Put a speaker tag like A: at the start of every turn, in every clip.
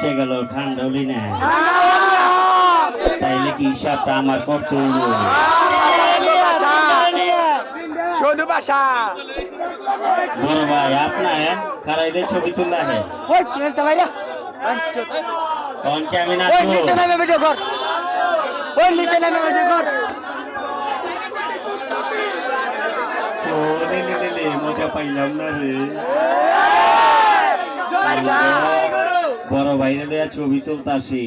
A: বেঁচে গেল ঠান্ডা হলি না তাইলে কি হিসাবটা আমার করতে হইল
B: শুধু বাসা।
A: বড় ভাই আপনার কারাইলে ছবি তোলা হে?
B: ওই চলতে ভাই
A: কনকে আমি না
B: ওই নিচে নামে ভিডিও কর। ওই নিচে নামে ভিডিও কর।
A: মজা পাইলাম না রে। বড় ভাইরে লইয়া ছবি তুলতাছি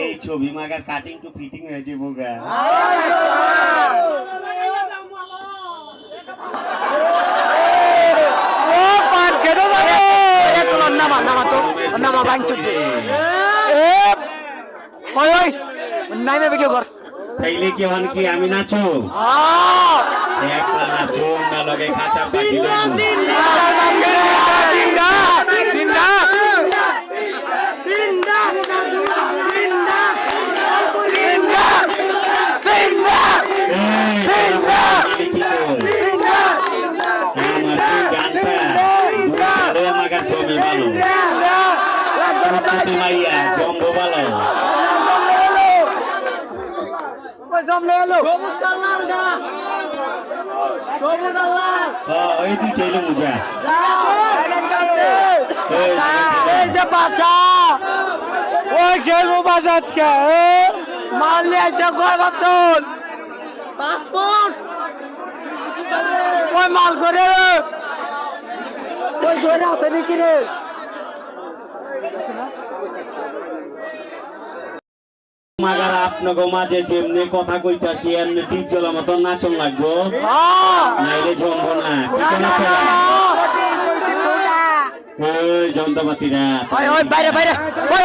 A: এই ছবি মাগার কাটিং টু ফিটিং হয়ে যাব গা
B: নামা নামা তো ভাঙচুর ওই ওই নামে ভিডিও কর
A: তাইলে কি হন কি আমি নাচো? একলা নাচো না লগে খাঁচা পাখি ভালো মাইয়া জম্বো ভালো
B: জমলে এলো সবুজ কালার গা সবুজ আল্লাহ
A: ওই দুইটাই লো মুজা
B: এই যে বাচ্চা ওই খেলব বাস আজকে মারলে আছে কয় বাতন পাসপোর্ট ওই মাল করে ওই ধরে আছে নাকি রে
A: মাগার আপনাকে মাঝে যেমনি কথা কইতাছি এমনি টিপ জলা মতন নাচন লাগবো নাইলে জমবো না? ওই যন্ত্রপাতিরা
B: বাইরে বাইরে। ওই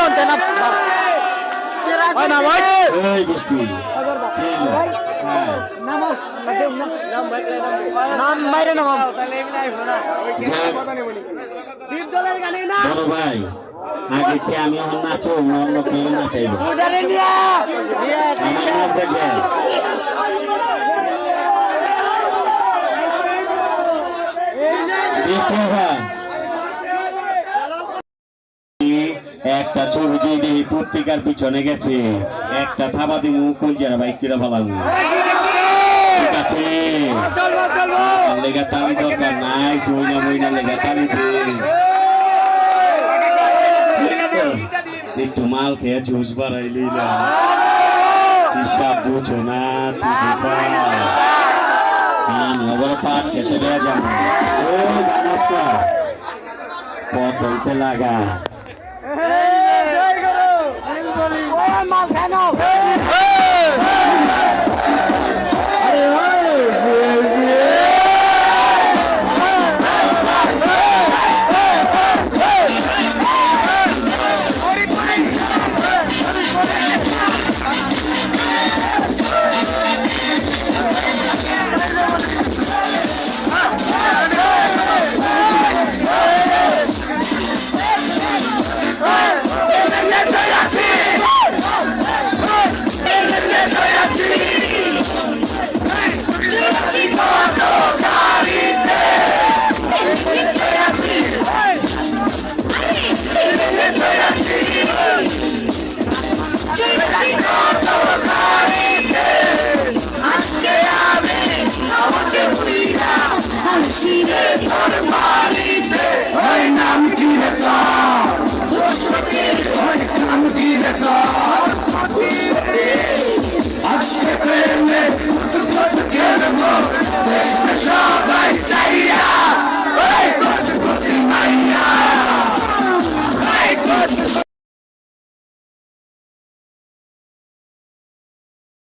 B: ওই
A: বৃষ্টি।
B: নাম বাইরে নাম
A: বড় ভাই আগে কি আমি অন্য নাচো অন্য কেউ নাচাইব
B: উদারে নিয়া।
A: আমার নাচ দেখবে বৃষ্টি ভাই একটা ছবি যে পত্রিকার পিছনে গেছে একটা থাবা দিমু কুলজারা বাইক কিরা ভালাম ঠিক আছে
B: চলবো চলবো
A: লেগা তালি দরকার নাই চইনা মইনা লেগা তালি দে একটু মাল খেয়ে জুস বাড়াইলি না হিসাব বুঝো না তুই কোথায় আমি আবার পাট খেতে দেয়া যাবো ও গানটা পথ হইতে লাগা
B: মাল খানো What am I?